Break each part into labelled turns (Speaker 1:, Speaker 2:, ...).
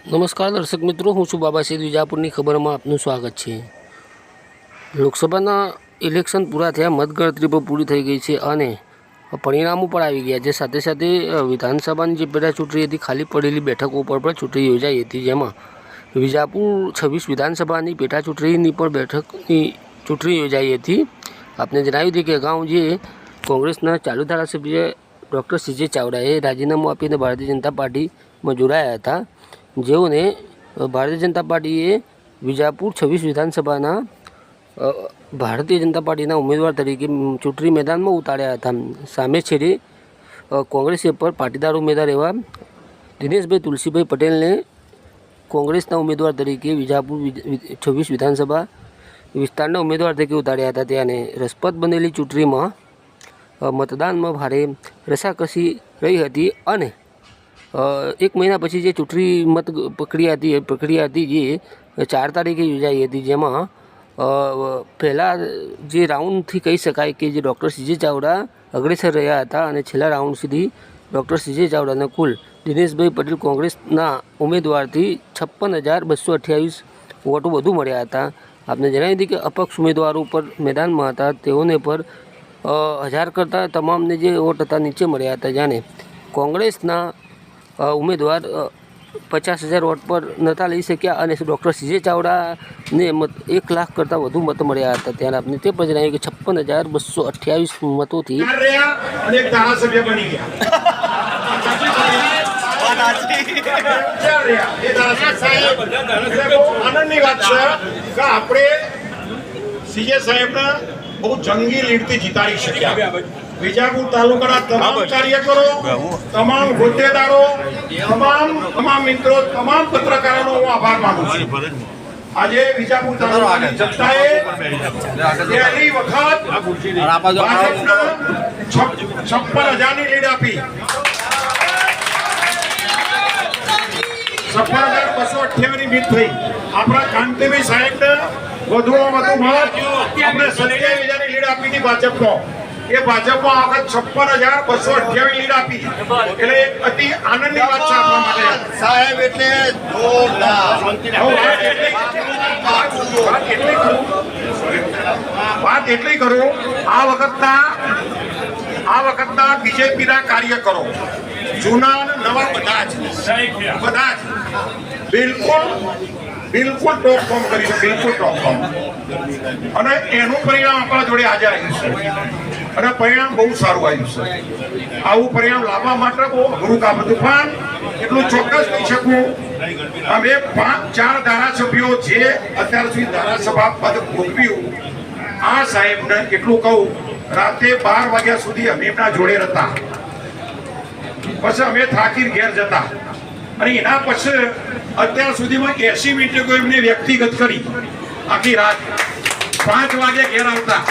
Speaker 1: નમસ્કાર, દર્શક મિત્રો, હું છું બાબા સૈદ વિજાપુરની ખબરમાં આપનું સ્વાગત છે. લોકસભાના ઇલેક્શન પૂરા થયા, મતગણતરી પણ પૂરી થઈ ગઈ છે અને પરિણામો પણ આવી ગયા છે. સાથે સાથે વિધાનસભાની જે પેટા ચૂંટણી હતી, ખાલી પડેલી બેઠકો ઉપર પણ ચૂંટણી યોજાઈ હતી, જેમાં વિજાપુર છવ્વીસ વિધાનસભાની પેટા ચૂંટણીની પણ બેઠકની ચૂંટણી યોજાઈ હતી. આપને જણાવ્યું હતું કે અગાઉ જે કોંગ્રેસના ચાલુ ધારાસભ્ય ડૉક્ટર સીજે ચાવડાએ રાજીનામું આપીને ભારતીય જનતા પાર્ટીમાં જોડાયા હતા. જેઓને ભારતીય જનતા પાર્ટીએ વિજાપુર છવ્વીસ વિધાનસભાના ભારતીય જનતા પાર્ટીના ઉમેદવાર તરીકે ચૂંટણી મેદાનમાં ઉતાર્યા હતા. સામે છેડે કોંગ્રેસે પર પાટીદાર ઉમેદવાર એવા દિનેશભાઈ તુલસીભાઈ પટેલને કોંગ્રેસના ઉમેદવાર તરીકે વિજાપુર છવ્વીસ વિધાનસભા વિસ્તારના ઉમેદવાર તરીકે ઉતાર્યા હતા. ત્યાંને રસપ્રદ બનેલી ચૂંટણીમાં મતદાનમાં ભારે રસાકસી રહી હતી અને એક મહિના પછી જે ચૂંટણી મત પ્રક્રિયા હતી, એ પ્રક્રિયા હતી જે ચાર તારીખે યોજાઈ હતી, જેમાં પહેલાં જે રાઉન્ડથી કહી શકાય કે જે ડૉક્ટર સીજે ચાવડા અગ્રેસર રહ્યા હતા અને છેલ્લા રાઉન્ડ સુધી ડૉક્ટર સીજે ચાવડાને કુલ દિનેશભાઈ પટેલ કોંગ્રેસના ઉમેદવારથી છપ્પન હજાર બસો અઠ્યાવીસ વોટો વધુ મળ્યા હતા. આપને જણાવી દીધી કે અપક્ષ ઉમેદવારો પર મેદાનમાં હતા, તેઓને પર હજાર કરતાં તમામને જે વોટ હતા નીચે મળ્યા હતા. જાણે કોંગ્રેસના ઉમેદવાર પચાસ હજાર વોટ પર નહોતા લઈ શક્યા અને ડૉક્ટર સીજે ચાવડાને મત, એક લાખ કરતાં વધુ મત મળ્યા હતા. ત્યારે આપણે તે પણ જણાવ્યું કે છપ્પન હજાર બસો અઠ્યાવીસ મતોથી
Speaker 2: આપણે સીજે સાહેબને બહુ જંગી લીડથી જીતાડી શક્યા. વિજાપુર તાલુકાના તમામ કાર્યકરો તમામ હોદ્દેદારો તમામ તમામ મિત્રો તમામ પત્રકારોનો હું આભાર માનું છું. આજે વિજાપુર તાલુકાની જનતાએ પહેલી વખત છપ્પન હજારની લીડ આપી. છપ્પન હજાર બસો અઠ્યાવીસની જીત થઈ. આપણા કાંતિભાઈ સાહેબને વધુમાં વધુ મત આપણે સત્યાવીસ હજારની લીડ આપી હતી ભાજપનો. એ ભાજપમાં આ વખત છપ્પન હજાર બસો અઠ્યાવીસ લીડ આપી. એટલે એક અતિ આનંદની વાત છે આપણા માટે.
Speaker 3: સાહેબ એટલે
Speaker 2: વાત એટલી- કરું. આ વખતના આ વખતના બીજેપીના કાર્યકરો જૂના નવા બધા જ. બધા જ. બિલકુલ બિલકુલ ટોપ ફોર્મ કરી છે બિલકુલ ટોપ ફોર્મ અને એનું પરિણામ આપણા જોડે આજે આવ્યું છે. અને પરિણામ બહુ સારું આવ્યું છે. આવું પરિણામ લાવવા માટે બહુ અઘરું કામ હતું. પણ એટલું ચોક્કસ કહી શકું અમે પાંચ, ચાર ધારાસભ્યો જે અત્યાર સુધી ધારાસભા પદ ભોગવ્યું, આ સાહેબને એટલું કહું, રાતે બાર વાગ્યા સુધી અમે એમના જોડે હતા પછી અમે થાકી ઘેર જતા. અને એના પછી અત્યાર સુધીમાં એસી મિનિટે કોઈ એમને વ્યક્તિગત કરી. આખી રાત પાંચ વાગે ઘેર આવતા.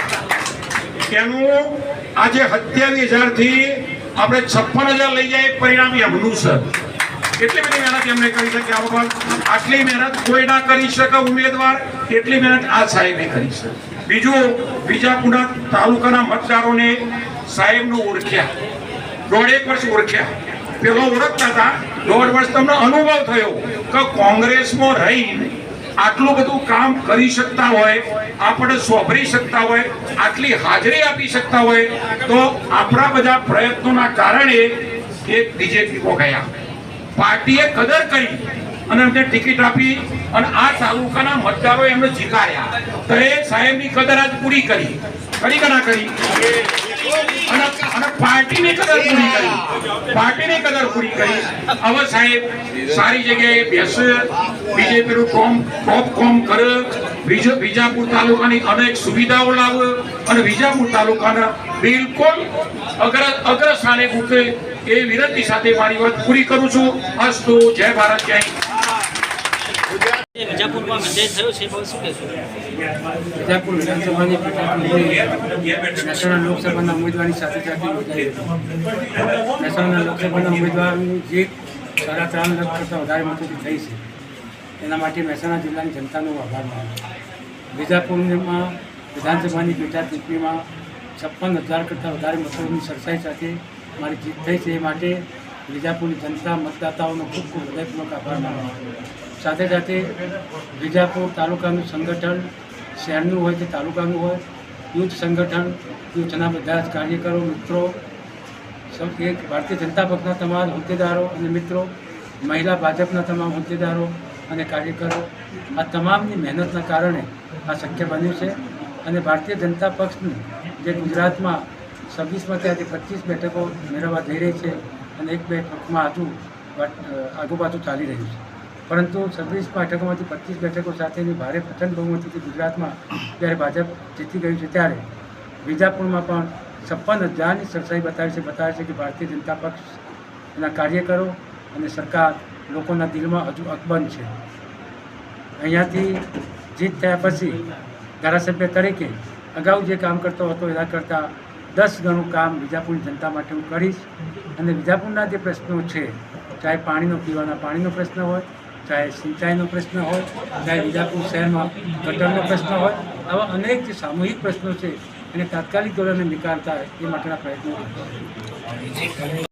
Speaker 2: એનું આજે સત્યાવીસ હજારથી આપણે છપ્પન હજાર લઈ જાય પરિણામ એમનું છે. એટલી બધી મહેનત એમને કરી શકે આ વખત આટલી મહેનત કોઈ ના કરી શકે ઉમેદવાર, એટલી મહેનત આ સાહેબે કરી છે. બીજું બીજાપુરા તાલુકાના મતદારોને સાહેબનું ઓળખ્યા. દોઢેક વર્ષ ઓળખ્યા. પેલો ઓળખતા હતા. દોઢ વર્ષ તમને અનુભવ થયો કે કોંગ્રેસમાં રહી આટલું બધું કામ કરી શકતા હોય આપણે સોંપરી શકતા હોય, આટલી હાજરી આપી શકતા હોય, તો આપણા બધા પ્રયત્નોના કારણે એ બીજેપી ગયા. પાર્ટીએ કદર કરી અને એમને ટિકિટ આપી અને આ તાલુકાના મતદારો એમને જીતાડ્યા. તો એ સાહેબની કદર આજ પૂરી કરી. કરી કે ના કરી? અને પૂરી કરી. હવે સાહેબ, સારી જગ્યાએ બેસે. બીજેપીનું કોમ ટોપ કોમ કરે. બીજો વિજાપુર તાલુકાની અનેક સુવિધાઓ લાવે અને વિજાપુર તાલુકાના બિલકુલ અગ્ર અગ્ર સ્થાને મૂકે એ વિનંતી સાથે મારી વાત પૂરી કરું છું. અસ્તુ જય ભારત, જય
Speaker 4: વિજાપુરમાં
Speaker 5: વિજાપુર વિધાનસભાની મહેસાણા લોકસભાના ઉમેદવારની સાથે સાથે મહેસાણા લોકસભાના ઉમેદવારની જીત સાડા ત્રણ લાખ કરતાં વધારે મતોથી થઈ છે, એના માટે મહેસાણા જિલ્લાની જનતાનો આભાર માનું વિજાપુરમાં વિધાનસભાની પેટા ચૂંટણીમાં છપ્પન હજાર કરતાં વધારે મતોની સરસાઈ સાથે મારી જીત થઈ છે, એ માટે વિજાપુરની જનતા મતદાતાઓનો ખૂબ ખૂબ હૃદયપૂર્વક આભાર માનું છું સાથે સાથે વિજાપુર તાલુકાનું સંગઠન, શહેરનું હોય કે તાલુકાનું હોય, યુથ સંગઠન, યુથના બધા જ કાર્યકરો, મિત્રો એક ભારતીય જનતા પક્ષના તમામ હોદ્દેદારો અને મિત્રો, મહિલા ભાજપના તમામ હોદ્દેદારો અને કાર્યકરો, આ તમામની મહેનતના કારણે આ શક્ય બન્યું છે અને ભારતીય જનતા પક્ષની જે ગુજરાતમાં છવ્વીસમાંથી આજે પચીસ બેઠકો મેળવવા જઈ રહી છે અને એક બેઠકમાં હજુ આગુબાજુ ચાલી રહ્યું છે. પરંતુ છવ્વીસ બેઠકોમાંથી પચીસ બેઠકો સાથેની ભારે પ્રચંડ બહુમતીથી ગુજરાતમાં જ્યારે ભાજપ જીતી ગયું છે ત્યારે. વિજાપુરમાં પણ છપ્પન હજારની સરસાઈ બતાવી છે, બતાવે છે કે ભારતીય જનતા પક્ષ એના કાર્યકરો અને સરકાર લોકોના દિલમાં હજુ અકબંધ છે. અહીંયાથી જીત થયા પછી ધારાસભ્ય તરીકે અગાઉ જે કામ કરતો હતો એના કરતાં દસ ગણું કામ વિજાપુરની જનતા માટે હું કરીશ. અને વિજાપુરના જે પ્રશ્નો છે ચાહે પાણીનો, પીવાના પાણીનો પ્રશ્ન હોય ચાહે સિંચાઈનો પ્રશ્ન હોય ચાહે વિજાપુર શહેરમાં ગટરનો પ્રશ્ન હોય, આવા અનેક જે સામૂહિક પ્રશ્નો છે, એને તાત્કાલિક ધોરણે નિકાળતા એ માટેના પ્રયત્નો.